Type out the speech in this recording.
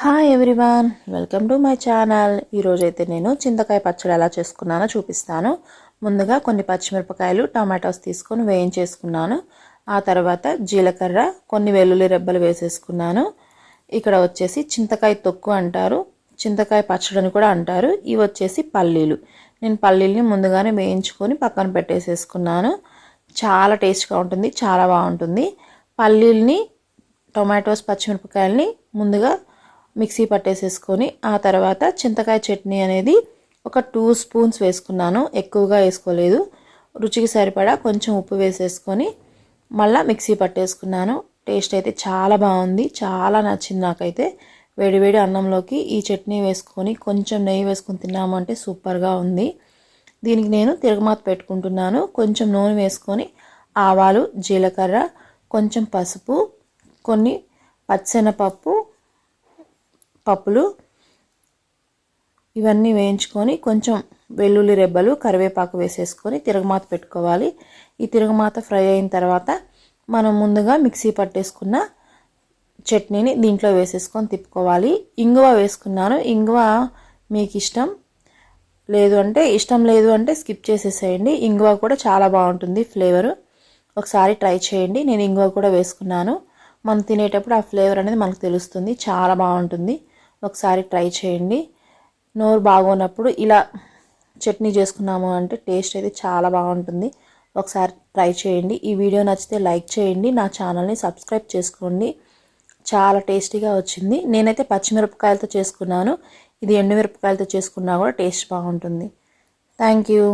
Hi everyone welcome to my channel ఈరోజైతే నేను చింతకాయ పచ్చడి ఎలా చేసుకున్నానో చూపిస్తాను. ముందుగా కొన్ని పచ్చిమిరపకాయలు టమాటోస్ తీసుకొని వేయించేసుకున్నాను. ఆ తర్వాత జీలకర్ర కొన్ని వెల్లుల్లి రెబ్బలు వేసేసుకున్నాను. ఇక్కడ వచ్చేసి చింతకాయ తొక్కు అంటారు చింతకాయ పచ్చడి అని కూడా అంటారు. ఇవి వచ్చేసి పల్లీలు. నేను పల్లీల్ని ముందుగానే వేయించుకొని పక్కన పెట్టేసేసుకున్నాను. చాలా టేస్ట్గా ఉంటుంది చాలా బాగుంటుంది. పల్లీల్ని టొమాటోస్ పచ్చిమిరపకాయలని ముందుగా మిక్సీ పట్టేసేసుకొని ఆ తర్వాత చింతకాయ చట్నీ అనేది ఒక టూ స్పూన్స్ వేసుకున్నాను. ఎక్కువగా వేసుకోలేదు. రుచికి సరిపడా కొంచెం ఉప్పు వేసేసుకొని మళ్ళీ మిక్సీ పట్టేసుకున్నాను. టేస్ట్ అయితే చాలా బాగుంది. చాలా నచ్చింది నాకైతే. వేడివేడి అన్నంలోకి ఈ చట్నీ వేసుకొని కొంచెం నెయ్యి వేసుకొని తిన్నామంటే సూపర్గా ఉంది. దీనికి నేను తిరగమాత పెట్టుకుంటున్నాను. కొంచెం నూనె వేసుకొని ఆవాలు జీలకర్ర కొంచెం పసుపు కొన్ని పచ్చెనపప్పు పప్పులు ఇవన్నీ వేయించుకొని కొంచెం వెల్లుల్లి రెబ్బలు కరివేపాకు వేసేసుకొని తిరగమాత పెట్టుకోవాలి. ఈ తిరగమాత ఫ్రై అయిన తర్వాత మనం ముందుగా మిక్సీ పట్టేసుకున్న చట్నీని దీంట్లో వేసేసుకొని తిప్పుకోవాలి. ఇంగువ వేసుకున్నాను. ఇంగువ మీకు ఇష్టం లేదు అంటే ఇష్టం లేదు అంటే స్కిప్ చేసేసేయండి. ఇంగువ కూడా చాలా బాగుంటుంది ఫ్లేవరు. ఒకసారి ట్రై చేయండి. నేను ఇంగువ కూడా వేసుకున్నాను. మనం తినేటప్పుడు ఆ ఫ్లేవర్ అనేది మనకు తెలుస్తుంది. చాలా బాగుంటుంది. ఒకసారి ట్రై చేయండి. నోరు బాగోనప్పుడు ఇలా చట్నీ చేసుకున్నాము అంటే టేస్ట్ అయితే చాలా బాగుంటుంది. ఒకసారి ట్రై చేయండి. ఈ వీడియో నచ్చితే లైక్ చేయండి. నా ఛానల్ని సబ్స్క్రైబ్ చేసుకోండి. చాలా టేస్టీగా వచ్చింది. నేనైతే పచ్చిమిరపకాయలతో చేసుకున్నాను. ఇది ఎండుమిరపకాయలతో చేసుకున్నా కూడా టేస్ట్ బాగుంటుంది. Thank you.